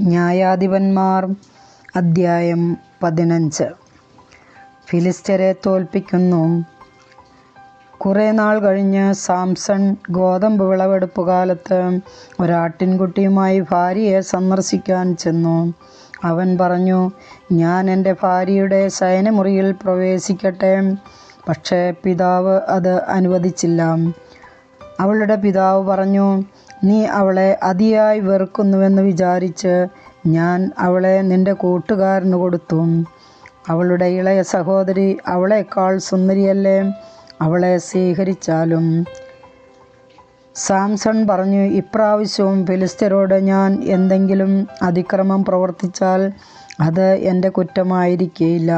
ന്യായാധിപന്മാർ. അദ്ധ്യായം പതിനഞ്ച്. ഫിലിസ്റ്റരെ തോൽപ്പിക്കുന്നു. കുറേ നാൾ കഴിഞ്ഞ് സാംസൺ ഗോതമ്പ് വിളവെടുപ്പ് കാലത്ത് ഒരാട്ടിൻകുട്ടിയുമായി ഭാര്യയെ സന്ദർശിക്കാൻ ചെന്നു. അവൻ പറഞ്ഞു ഞാൻ എന്റെ ഭാര്യയുടെ ശയനമുറിയിൽ പ്രവേശിക്കട്ടെ. പക്ഷേ പിതാവ് അത് അനുവദിച്ചില്ല. അവളുടെ പിതാവ് പറഞ്ഞു നീ അവളെ അതിയായി വെറുക്കുന്നുവെന്ന് വിചാരിച്ച് ഞാൻ അവളെ നിന്റെ കൂട്ടുകാരന് കൊടുത്തു. അവളുടെ ഇളയ സഹോദരി അവളെക്കാൾ സുന്ദരിയല്ലേ? അവളെ സ്വീകരിച്ചാലും. സാംസൺ പറഞ്ഞു ഇപ്രാവശ്യവും ഫിലിസ്തീനോട് ഞാൻ എന്തെങ്കിലും അതിക്രമം പ്രവർത്തിച്ചാൽ അത് എന്റെ കുറ്റമായിരിക്കില്ല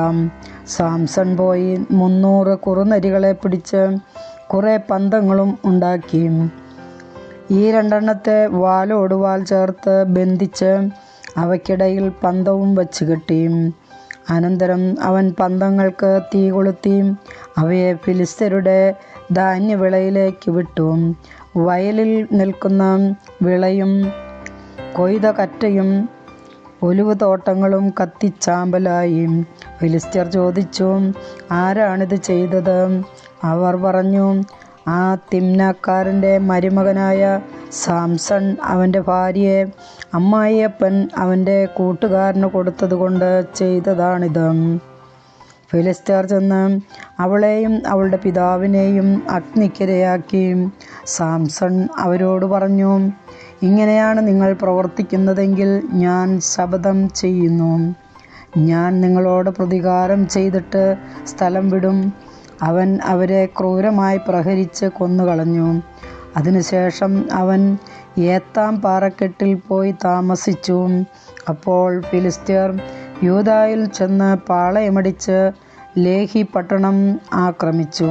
സാംസൺ പോയി മുന്നൂറ് കുറുനരികളെ പിടിച്ച് കുറേ പന്തങ്ങളും ഉണ്ടാക്കി. ഈ രണ്ടെണ്ണത്തെ വാലോട് വാൽ ചേർത്ത് ബന്ധിച്ച് അവയ്ക്കിടയിൽ പന്തവും വച്ച് കെട്ടി. അനന്തരം അവൻ പന്തങ്ങൾക്ക് തീ കൊളുത്തി അവയെ ഫിലിസ്തരുടെ ധാന്യവിളയിലേക്ക് വിട്ടു. വയലിൽ നിൽക്കുന്ന വിളയും കൊയ്ത കറ്റയും ഒലിവ് തോട്ടങ്ങളും കത്തിച്ചാമ്പലായി. ഫിലിസ്റ്റർ ചോദിച്ചു ആരാണിത് ചെയ്തത്? അവർ പറഞ്ഞു ആ തിമ്നാക്കാരന്റെ മരുമകനായ സാംസൺ അവന്റെ ഭാര്യയെ അമ്മായിയപ്പൻ അവന്റെ കൂട്ടുകാരന് കൊടുത്തതുകൊണ്ട് ചെയ്തതാണിത്. ഫിലിസ്തീർ ചെന്ന് അവളെയും അവളുടെ പിതാവിനെയും അഗ്നിക്കിരയാക്കി. സാംസൺ അവരോട് പറഞ്ഞു ഇങ്ങനെയാണ് നിങ്ങൾ പ്രവർത്തിക്കുന്നതെങ്കിൽ ഞാൻ ശപഥം ചെയ്യുന്നു. ഞാൻ നിങ്ങളോട് പ്രതികാരം ചെയ്തിട്ട് സ്ഥലം വിടും. അവൻ അവരെ ക്രൂരമായി പ്രഹരിച്ച് കൊന്നുകളഞ്ഞു. അതിനുശേഷം അവൻ ഏത്താം പാറക്കെട്ടിൽ പോയി താമസിച്ചു. അപ്പോൾ ഫിലിസ്തീർ യൂതായിൽ ചെന്ന് പാളയമടിച്ച് ലേഹി പട്ടണം ആക്രമിച്ചു.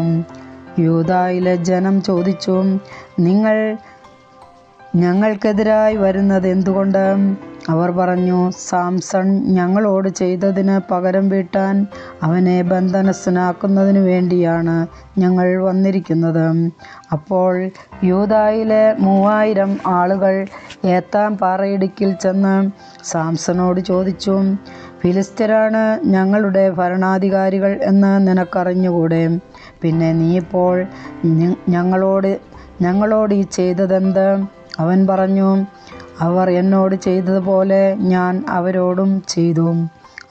യൂതായിലെ ജനം ചോദിച്ചു നിങ്ങൾ ഞങ്ങൾക്കെതിരായി വരുന്നത് എന്തുകൊണ്ട്? അവർ പറഞ്ഞു സാംസൺ ഞങ്ങളോട് ചെയ്തതിന് പകരം വീട്ടാൻ അവനെ ബന്ധനസ്ഥനാക്കുന്നതിനു വേണ്ടിയാണ് ഞങ്ങൾ വന്നിരിക്കുന്നത്. അപ്പോൾ യൂതായിലെ മൂവായിരം ആളുകൾ ഏത്താം പാറയിടുക്കിൽ ചെന്ന് സാംസണോട് ചോദിച്ചു ഫിലിസ്തരാണ് ഞങ്ങളുടെ ഭരണാധികാരികൾ എന്ന് നിനക്കറിഞ്ഞുകൂടെ? പിന്നെ നീ ഇപ്പോൾ ഞങ്ങളോട് ഞങ്ങളോട് ഈ ചെയ്തതെന്ത്? അവൻ പറഞ്ഞു അവർ എന്നോട് ചെയ്തതുപോലെ ഞാൻ അവരോടും ചെയ്തു.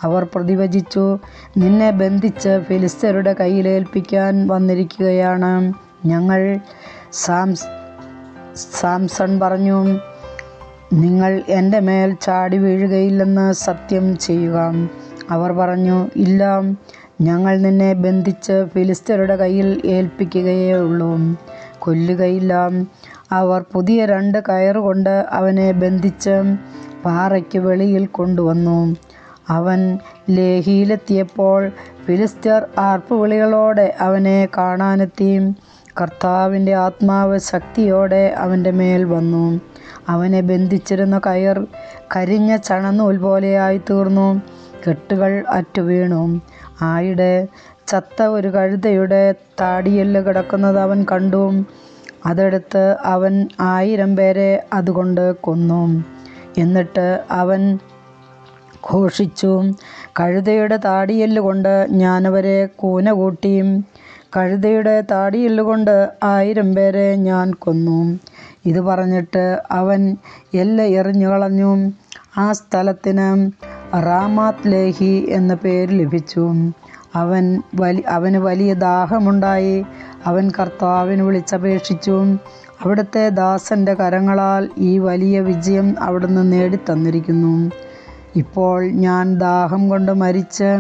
അവർ പ്രതിവചിച്ചു നിന്നെ ബന്ധിച്ച് ഫിലിസ്തരുടെ കയ്യിലേൽപ്പിക്കാൻ വന്നിരിക്കുകയാണ്. ഞങ്ങൾ സാംസ് സാംസൺ പറഞ്ഞു നിങ്ങൾ എന്റെ മേൽ ചാടി വീഴുകയില്ലെന്ന് സത്യം ചെയ്യുക. അവർ പറഞ്ഞു ഇല്ല ഞങ്ങൾ നിന്നെ ബന്ധിച്ച് ഫിലിസ്തരുടെ കയ്യിൽ ഏൽപ്പിക്കുകയേ ഉള്ളൂ. കൊല്ലുകയില്ല. അവർ പുതിയ രണ്ട് കയറുകൊണ്ട് അവനെ ബന്ധിച്ച് പാറയ്ക്ക് വെളിയിൽ കൊണ്ടുവന്നു. അവൻ ലേഹിയിലെത്തിയപ്പോൾ ഫിലിസ്തർ ആർപ്പുവിളികളോടെ അവനെ കാണാനെത്തി. കർത്താവിന്റെ ആത്മാവ് ശക്തിയോടെ അവന്റെ മേൽ വന്നു. അവനെ ബന്ധിച്ചിരുന്ന കയർ കരിഞ്ഞ ചണനൂൽ പോലെയായി തീർന്നു കെട്ടുകൾ അറ്റുവീണു. ആയിടെ ചത്ത ഒരു കഴുതയുടെ താടിയെല്ല് കിടക്കുന്നത് അവൻ കണ്ടു. അതെടുത്ത് അവൻ ആയിരം പേരെ അതുകൊണ്ട് കൊന്നു. എന്നിട്ട് അവൻ ഘോഷിച്ചു കഴുതയുടെ താടിയെല്ല് കൊണ്ട് ഞാനവരെ കൂന കൂട്ടി കഴുതയുടെ താടിയെല്ല് കൊണ്ട് ആയിരം പേരെ ഞാൻ കൊന്നു ഇത് പറഞ്ഞിട്ട് അവൻ എല്ല എറിഞ്ഞു കളഞ്ഞു. ആ സ്ഥലത്തിന് റാമാത് ലേഹി എന്ന പേര് ലഭിച്ചു. അവൻ വലി അവന് വലിയ ദാഹമുണ്ടായി. അവൻ കർത്താവിന് വിളിച്ചപേക്ഷിച്ചു അവിടുത്തെ ദാസന്റെ കരങ്ങളാൽ ഈ വലിയ വിജയം അവിടുന്ന് നേടിത്തന്നിരിക്കുന്നു. ഇപ്പോൾ ഞാൻ ദാഹം കൊണ്ട് മരിച്ച്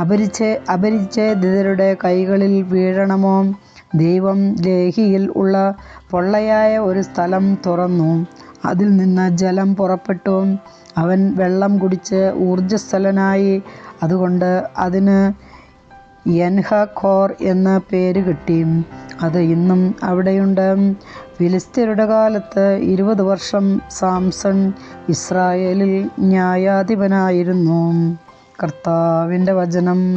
അപരിച്ച് അപരിച്ഛേദിതരുടെ കൈകളിൽ വീഴണമോ? ദൈവം ലേഹിയിൽ ഉള്ള പൊള്ളയായ ഒരു സ്ഥലം തുറന്നു. അതിൽ നിന്ന് ജലം പുറപ്പെട്ടു. അവൻ വെള്ളം കുടിച്ച് ഊർജസ്വലനായി. അതുകൊണ്ട് അതിന് യൻഹഖോർ എന്ന പേര് കിട്ടി. അത് ഇന്നും അവിടെയുണ്ട്. ഫിലിസ്തീനയുടെ കാലത്ത് ഇരുപത് വർഷം സാംസൺ ഇസ്രായേലിൽ ന്യായാധിപനായിരുന്നു. കർത്താവിന്റെ വചനം.